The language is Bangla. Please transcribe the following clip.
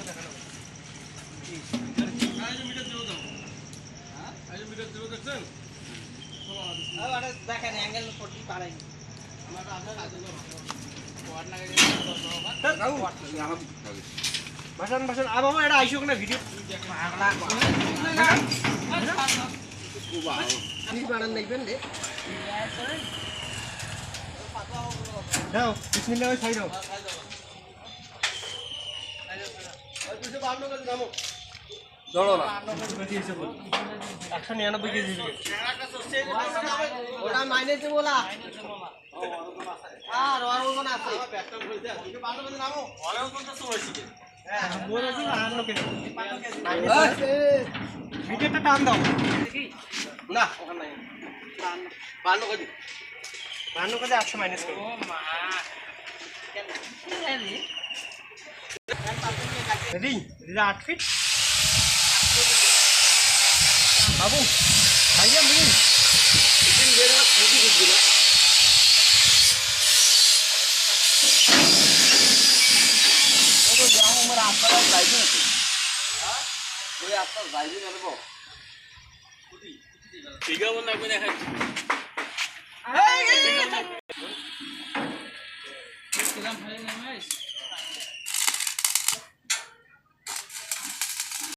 দেখানো হ্যাঁ? দেখছেন? দেখেন অ্যাঙ্গেল ফোর্টি পারাই আমার আইজো দাও। ভাষণ ভাষণ আবার এটা আইসো না ভিডিও? রে। দাও বিসমিল্লাহ ওই সাইড দাও কেজি নামো একশো নিরানব্বই কেজি ওটা মাইনে দেবো না আর ওর আছে। কেজি মিটারটা টান দাও। না ওখানে বান্ন কেজি। বান্ন কেজি আটশো মাইনাস করো রেডি রেডি আট ফিট বাবু আইডিয়া মিলিন তিন বের না কুটি কুটি না ও তো যাও 让别人卖去。